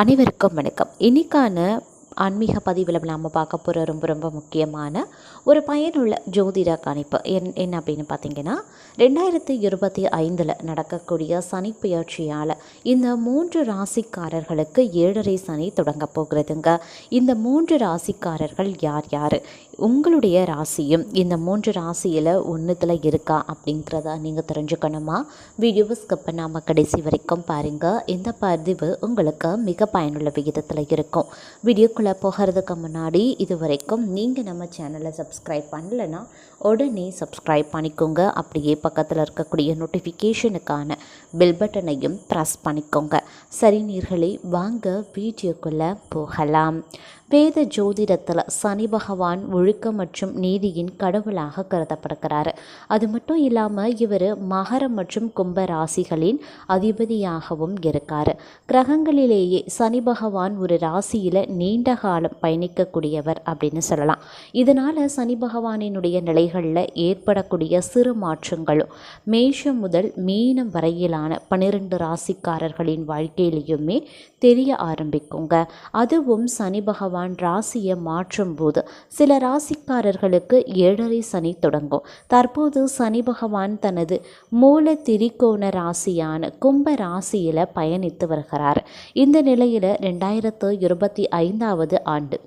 அனைவருக்கும் வணக்கம். இன்னைக்கான ஆன்மீக பதிவில் நாம் பார்க்க போகிற ரொம்ப ரொம்ப முக்கியமான ஒரு பயனுள்ள ஜோதிட கணிப்பு. என் என்ன அப்படின்னு பார்த்தீங்கன்னா ரெண்டாயிரத்தி இருபத்தி ஐந்தில் நடக்கக்கூடிய சனி புயற்சியால் இந்த மூன்று ராசிக்காரர்களுக்கு ஏழரை சனி தொடங்க போகிறதுங்க. இந்த மூன்று ராசிக்காரர்கள் யார் யார்? உங்களுடைய ராசியும் இந்த மூன்று ராசியில் ஒன்றுத்தில் இருக்கா அப்படிங்கிறத நீங்கள் தெரிஞ்சுக்கணுமா? வீடியோவை ஸ்கிப் பண்ணாமல் கடைசி வரைக்கும் பாருங்கள் இந்த பதிவு உங்களுக்கு மிக பயனுள்ள விகிதத்தில் இருக்கும். வீடியோக்குள்ளே போகிறதுக்கு முன்னாடி இது வரைக்கும் நீங்கள் நம்ம சேனலை சப்ஸ்கிரைப் பண்ணலைன்னா உடனே சப்ஸ்கிரைப் பண்ணிக்கோங்க. அப்படியே பக்கத்தில் இருக்கக்கூடிய நோட்டிஃபிகேஷனுக்கான பெல் பட்டனையும் ப்ரெஸ் பண்ணிக்கோங்க. சரி நீர்களே வாங்க வீடியோக்குள்ளே போகலாம். வேத ஜோதிடத்தில் சனி பகவான் ஒழுக்கம் மற்றும் நீதியின் கடவுளாக கருதப்படுகிறார். அது மட்டும் இல்லாமல் இவர் மகரம் மற்றும் கும்ப ராசிகளின் அதிபதியாகவும் இருக்கார். கிரகங்களிலேயே சனி பகவான் ஒரு ராசியில் நீண்ட காலம் பயணிக்கக்கூடியவர் அப்படின்னு சொல்லலாம். இதனால் சனி பகவானினுடைய நிலைகளில் ஏற்படக்கூடிய சிறு மாற்றங்களும் மேஷம் முதல் மீனம் வரையிலான பன்னிரெண்டு ராசிக்காரர்களின் வாழ்க்கையிலையுமே தெரிய ஆரம்பிக்குங்க. அதுவும் சனி பகவான் ராசியை மாற்றும் போது சில ராசிக்காரர்களுக்கு ஏழரை சனி தொடங்கும். தற்போது சனி பகவான் தனது மூல திரிகோண ராசியான கும்ப ராசியில் பயணித்து வருகிறார். இந்த நிலையில் ரெண்டாயிரத்து இருபத்தி ஐந்தாவது ஆண்டு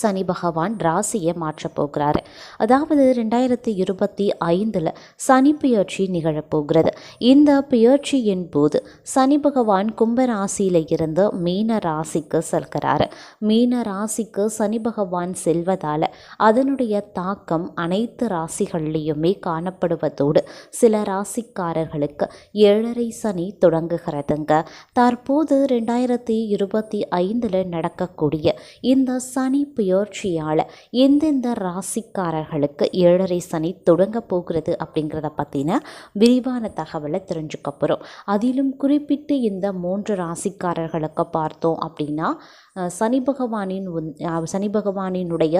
சனி பகவான் ராசியை மாற்றப் போகிறார். அதாவது ரெண்டாயிரத்தி இருபத்தி ஐந்தில் சனி பெயர்ச்சி நிகழப்போகிறது இந்த பெயர்ச்சியின் போது சனி பகவான் கும்ப ராசியில் இருந்து மீன ராசிக்கு செல்கிறார். மீன ராசிக்கு சனி பகவான் செல்வதால் அதனுடைய தாக்கம் அனைத்து ராசிகள்லேயுமே காணப்படுவதோடு சில ராசிக்காரர்களுக்கு ஏழரை சனி தொடங்குகிறதுங்க. தற்போது ரெண்டாயிரத்தி இருபத்தி ஐந்தில் நடக்கக்கூடிய இந்த சனி பெயர்ச்சியால் எந்தெந்த ராசிக்காரர்களுக்கு ஏழரை சனி தொடங்க போகிறது அப்படிங்கிறத பற்றின விரிவான தகவலை தெரிஞ்சுக்க போகிறோம் அதிலும் குறிப்பிட்டு இந்த மூன்று ராசிக்காரர்களுக்கு பார்த்தோம் அப்படின்னா சனி பகவானின் சனி பகவானினுடைய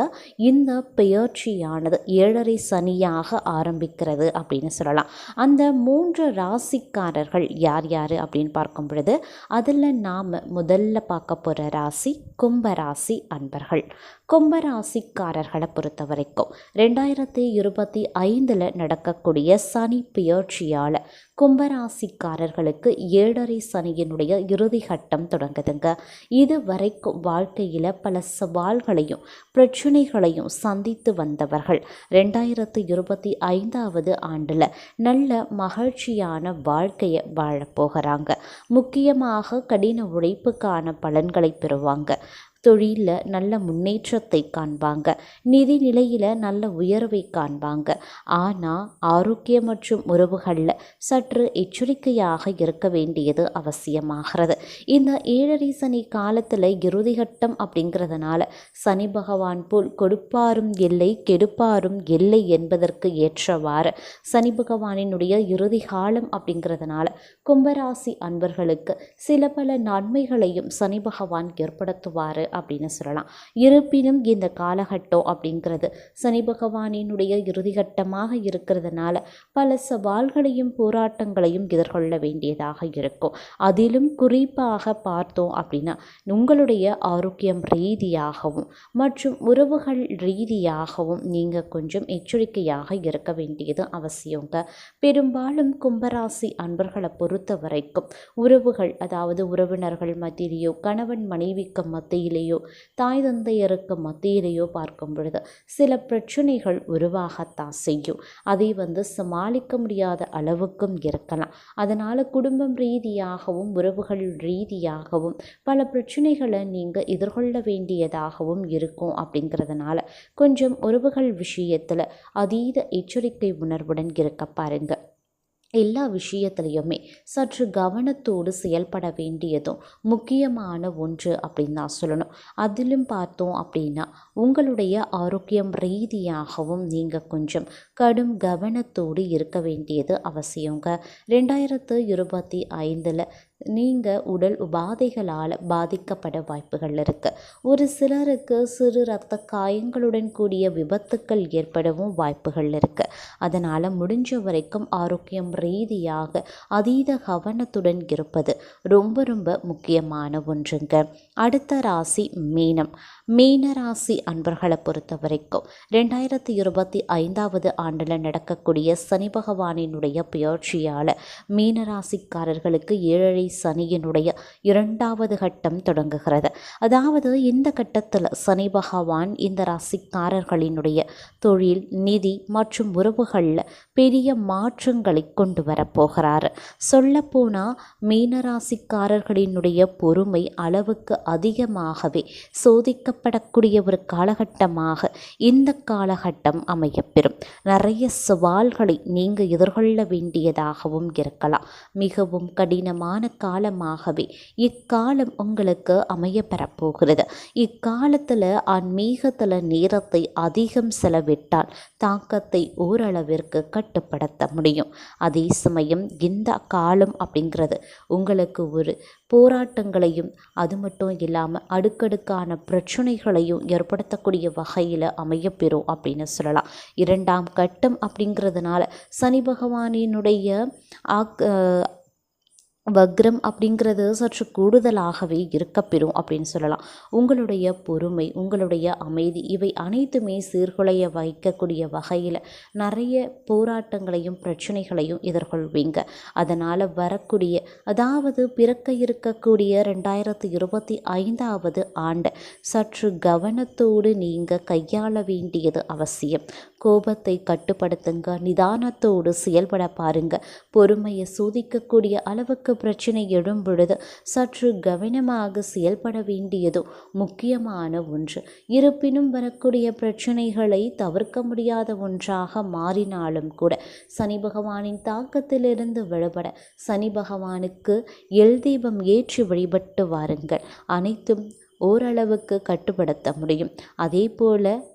இந்த பெயர்ச்சியானது ஏழரை சனியாக ஆரம்பிக்கிறது அப்படின்னு சொல்லலாம். அந்த மூன்று ராசிக்காரர்கள் யார் யார் அப்படின்னு பார்க்கும் பொழுது அதில் நாம் முதல்ல பார்க்க போகிற ராசி கும்ப ராசி அன்பர்கள். கும்பராசிக்காரர்களை பொறுத்த வரைக்கும் ரெண்டாயிரத்தி இருபத்தி ஐந்தில் நடக்கக்கூடிய சனி பெயர்ச்சியால் கும்பராசிக்காரர்களுக்கு ஏழரை சனியினுடைய இறுதி கட்டம் தொடங்குதுங்க. இது வரைக்கும் வாழ்க்கையில் பல சவால்களையும் பிரச்சனைகளையும் சந்தித்து வந்தவர்கள் ரெண்டாயிரத்து இருபத்தி ஐந்தாவது ஆண்டில் நல்ல மகிழ்ச்சியான வாழ்க்கையை வாழப்போகிறாங்க. முக்கியமாக கடின உழைப்புக்கான பலன்களை பெறுவாங்க. தொழிலில் நல்ல முன்னேற்றத்தை காண்பாங்க. நிதி நிலையில் நல்ல உயர்வை காண்பாங்க. ஆனால் ஆரோக்கியம் மற்றும் உறவுகளில் சற்று எச்சரிக்கையாக இருக்க வேண்டியது அவசியமாகிறது. இந்த ஏழரை சனி காலத்தில் இறுதிகட்டம் அப்படிங்கிறதுனால சனி பகவான் போல் கொடுப்பாரும் இல்லை கெடுப்பாரும் இல்லை என்பதற்கு ஏற்றவாறு சனி பகவானினுடைய இறுதி காலம் அப்படிங்கிறதுனால கும்பராசி அன்பர்களுக்கு சில பல நன்மைகளையும் சனி பகவான் ஏற்படுத்துவார். அப்படின்னு சொல்லலாம். இருப்பினும் இந்த காலகட்டம் அப்படிங்கிறது சனி பகவானினுடைய இறுதிகட்டமாக இருக்கிறதுனால பல சவால்களையும் போராட்டங்களையும் எதிர்கொள்ள வேண்டியதாக இருக்கும். அதிலும் குறிப்பாக பார்த்தோம் அப்படின்னா உங்களுடைய ஆரோக்கியம் ரீதியாகவும் மற்றும் உறவுகள் ரீதியாகவும் நீங்கள் கொஞ்சம் எச்சரிக்கையாக இருக்க வேண்டியது அவசியங்க. பெரும்பாலும் கும்பராசி அன்பர்களை பொறுத்த வரைக்கும் உறவுகள் அதாவது உறவினர்கள் மத்தியிலேயோ கணவன் மனைவிக்கு மத்தியிலே மத்தியிலேயோ தாய் தந்தையருக்கு மத்தியிலேயோ பார்க்கும் பொழுது சில பிரச்சனைகள் உருவாகத்தான் செய்யும். அதை வந்து சமாளிக்க முடியாத அளவுக்கும் இருக்கலாம். அதனால் குடும்பம் ரீதியாகவும் உறவுகள் ரீதியாகவும் பல பிரச்சனைகளை நீங்கள் எதிர்கொள்ள வேண்டியதாகவும் இருக்கும் அப்படிங்கிறதுனால கொஞ்சம் உறவுகள் விஷயத்தில் அதீத எச்சரிக்கை உணர்வுடன் இருக்க பாருங்கள் எல்லா விஷயத்துலையுமே சற்று கவனத்தோடு செயல்பட வேண்டியதும் முக்கியமான ஒன்று அப்படின்னு தான் சொல்லணும். அதிலும் பார்த்தோம் அப்படின்னா உங்களுடைய ஆரோக்கியம் ரீதியாகவும் நீங்கள் கொஞ்சம் கடும் கவனத்தோடு இருக்க வேண்டியது அவசியங்க. ரெண்டாயிரத்து இருபத்தி ஐந்தில் நீங்கள் உடல் உபாதைகளால் பாதிக்கப்பட வாய்ப்புகள் இருக்குது ஒரு சிலருக்கு சிறு இரத்த காயங்களுடன் கூடிய விபத்துக்கள் ஏற்படவும் வாய்ப்புகள் இருக்குது அதனால் முடிஞ்ச வரைக்கும் ஆரோக்கியம் ரீதியாக அதீத கவனத்துடன் இருப்பது ரொம்ப ரொம்ப முக்கியமான ஒன்றுங்க. அடுத்த ராசி மீனம். மீனராசி அன்பர்களை பொறுத்த வரைக்கும் ரெண்டாயிரத்தி இருபத்தி ஐந்தாவது ஆண்டில் நடக்கக்கூடிய சனி பகவானினுடைய பெயர்ச்சியால் மீனராசிக்காரர்களுக்கு ஏழரை சனியினுடைய இரண்டாவது கட்டம் தொடங்குகிறது. அதாவது இந்த கட்டத்தில் சனி பகவான் இந்த ராசிக்காரர்களினுடைய தொழில் நிதி மற்றும் உறவுகளில் பெரிய மாற்றங்களை கொண்டு வரப்போகிறார் சொல்லப்போனால் மீனராசிக்காரர்களினுடைய பொறுமை அளவுக்கு அதிகமாகவே சோதிக்க பாதிக்கப்படக்கூடிய ஒரு காலகட்டமாக இந்த காலகட்டம் அமையப்பெறும். நிறைய சவால்களை நீங்கள் எதிர்கொள்ள வேண்டியதாகவும் இருக்கலாம். மிகவும் கடினமான காலமாகவே இக்காலம் உங்களுக்கு அமைய பெறப்போகிறது இக்காலத்தில் ஆன்மீகத்தில் நேரத்தை அதிகம் செலவிட்டால் தாக்கத்தை ஓரளவிற்கு கட்டுப்படுத்த முடியும். அதே சமயம் இந்த காலம் அப்படிங்கிறது உங்களுக்கு ஒரு போராட்டங்களையும் அது மட்டும் இல்லாமல் அடுக்கடுக்கான பிரச்சனைகளையும் ஏற்படுத்தக்கூடிய வகையில் அமையப்பெறும் அப்படின்னு சொல்லலாம். இரண்டாம் கட்டம் அப்படிங்கிறதுனால சனி பகவானினுடைய ஆக் வக்ரம் அப்படிங்கிறது சற்று கூடுதலாகவே இருக்கப்பெறும் அப்படின்னு சொல்லலாம். உங்களுடைய பொறுமை உங்களுடைய அமைதி இவை அனைத்துமே சீர்குலைய வைக்கக்கூடிய வகையில் நிறைய போராட்டங்களையும் பிரச்சனைகளையும் எதிர்கொள்வீங்க. அதனால் வரக்கூடிய அதாவது பிறக்க இருக்கக்கூடிய ரெண்டாயிரத்தி இருபத்தி ஐந்தாவது ஆண்டு சற்று கவனத்தோடு நீங்கள் கையாள வேண்டியது அவசியம். கோபத்தை கட்டுப்படுத்துங்க நிதானத்தோடு செயல்பட பாருங்க. பொறுமையை சோதிக்கக்கூடிய அளவுக்கு பிரச்சனை எழும் பொழுது சற்று கவனமாக செயல்பட வேண்டியது முக்கியமான ஒன்று. இருப்பினும் வரக்கூடிய பிரச்சனைகளை தவிர்க்க முடியாத ஒன்றாக மாறினாலும் கூட சனி பகவானின் தாக்கத்திலிருந்து விடுபட சனி பகவானுக்கு எல் தீபம் ஏற்றி வழிபட்டு வாருங்கள். அனைத்தும் ஓரளவுக்கு கட்டுப்படுத்த முடியும். அதே போல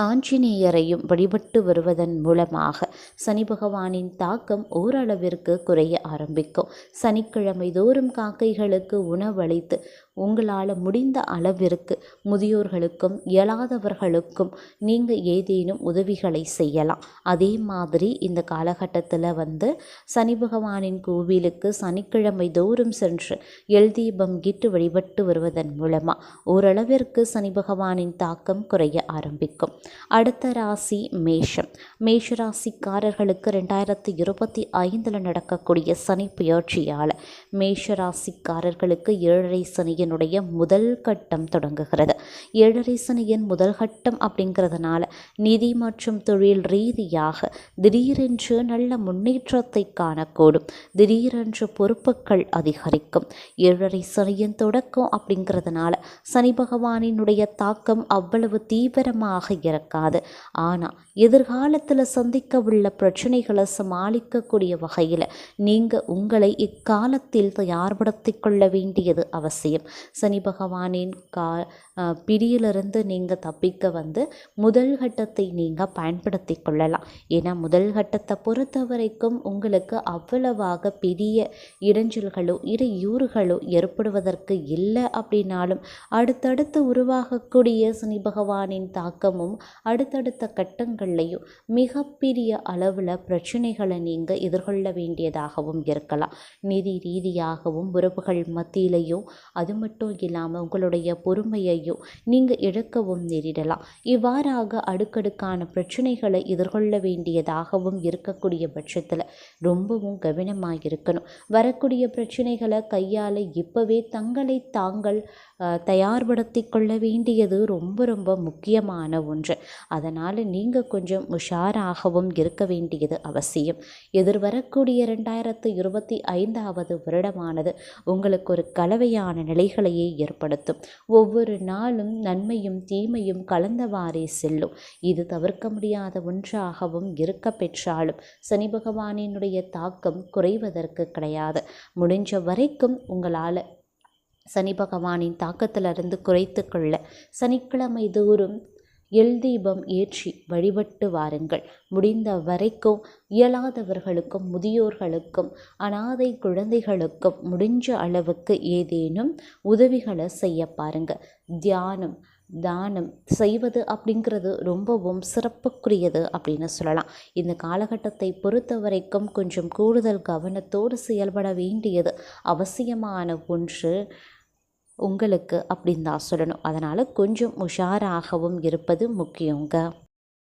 ஆஞ்சநேயரையும் வழிபட்டு வருவதன் மூலமாக சனி பகவானின் தாக்கம் ஓரளவிற்கு குறைய ஆரம்பிக்கும். சனிக்கிழமை தோறும் காக்கைகளுக்கு உணவளித்து உங்களால் முடிந்த அளவிற்கு முதியோர்களுக்கும் இயலாதவர்களுக்கும் நீங்கள் ஏதேனும் உதவிகளை செய்யலாம். அதே மாதிரி இந்த காலகட்டத்தில் வந்து சனி பகவானின் கோவிலுக்கு சனிக்கிழமை தோறும் சென்று எல் தீபம் கிட்டு வழிபட்டு வருவதன் மூலமாக ஓரளவிற்கு சனி பகவானின் தாக்கம் குறைய ஆரம்பிக்கும். அடுத்த ராசி மேஷம். மேஷ ராசிக்காரர்களுக்கு ரெண்டாயிரத்தி இருபத்தி ஐந்தில் நடக்கக்கூடிய சனி புயற்சியால் மேஷ ராசிக்காரர்களுக்கு ஏழரை சனி சனியினுடைய முதல் கட்டம் தொடங்குகிறது. ஏழரை சனியின் முதல் கட்டம் அப்படிங்கிறதுனால நிதி மற்றும் தொழில் ரீதியாக திடீரென்று நல்ல முன்னேற்றத்தை காணக்கூடும். திடீரென்று பொறுப்புகள் அதிகரிக்கும். ஏழரை சனியின் தொடக்கம் அப்படிங்கிறதுனால சனி பகவானினுடைய தாக்கம் அவ்வளவு தீவிரமாக இருக்காது. ஆனால் எதிர்காலத்தில் சந்திக்க உள்ள பிரச்சனைகளை சமாளிக்கக்கூடிய வகையில் நீங்கள் உங்களை இக்காலத்தில் தயார்படுத்திக் கொள்ள வேண்டியது அவசியம். சனி பகவானின் கா பிடியிலிருந்து நீங்கள் தப்பிக்க வந்து முதல் கட்டத்தை நீங்கள் பயன்படுத்தி கொள்ளலாம். ஏன்னா முதல் கட்டத்தை பொறுத்த வரைக்கும் உங்களுக்கு அவ்வளவாக பெரிய இடைஞ்சல்களோ இடையூறுகளோ ஏற்படுவதற்கு இல்லை அப்படின்னாலும் அடுத்தடுத்து உருவாகக்கூடிய சனி பகவானின் தாக்கமும் அடுத்தடுத்த கட்டங்கள்லையும் மிகப்பெரிய அளவில் பிரச்சனைகளை நீங்கள் எதிர்கொள்ள வேண்டியதாகவும் இருக்கலாம். நிதி ரீதியாகவும் உறவுகள் மத்தியிலையும் அது மட்டும் இல்லாமல் உங்களுடைய பொறுமையையும் நீங்கள் இழக்கவும் நேரிடலாம். இவ்வாறாக அடுக்கடுக்கான பிரச்சனைகளை எதிர்கொள்ள வேண்டியதாகவும் இருக்கக்கூடிய பட்சத்தில் ரொம்பவும் கவனமாக இருக்கணும் வரக்கூடிய பிரச்சனைகளை கையால் இப்போவே தங்களை தாங்கள் தயார்படுத்தி கொள்ள வேண்டியது ரொம்ப ரொம்ப முக்கியமான ஒன்று. அதனால் நீங்கள் கொஞ்சம் உஷாராகவும் இருக்க வேண்டியது அவசியம். எதிர்வரக்கூடிய ரெண்டாயிரத்து இருபத்தி ஐந்தாவது வருடமானது உங்களுக்கு ஒரு கலவையான நிலைகளையே ஏற்படுத்தும். ஒவ்வொரு நாளும் நன்மையும் தீமையும் கலந்தவாறே செல்லும். இது தவிர்க்க முடியாத ஒன்றாகவும் இருக்க பெற்றாலும் சனி பகவானினுடைய தாக்கம் குறைவதற்கு கிடையாது. முடிஞ்ச வரைக்கும் உங்களால் சனி பகவானின் தாக்கத்திலிருந்து குறைத்து கொள்ள சனிக்கிழமை தோறும் எல் தீபம் ஏற்றி வழிபட்டு வாருங்கள். முடிந்த வரைக்கும் இயலாதவர்களுக்கும் முதியோர்களுக்கும் அனாதை குழந்தைகளுக்கும் முடிஞ்ச அளவுக்கு ஏதேனும் உதவிகளை செய்ய பாருங்கள் தியானம் தானம் செய்வது அப்படிங்கிறது ரொம்பவும் சிறப்புக்குரியது அப்படின்னு சொல்லலாம். இந்த காலகட்டத்தை பொறுத்த வரைக்கும் கொஞ்சம் கூடுதல் கவனத்தோடு செயல்பட வேண்டியது அவசியமான ஒன்று உங்களுக்கு அப்படின்னு தான் சொல்லணும். அதனால் கொஞ்சம் உஷாராகவும் இருப்பது முக்கியங்க.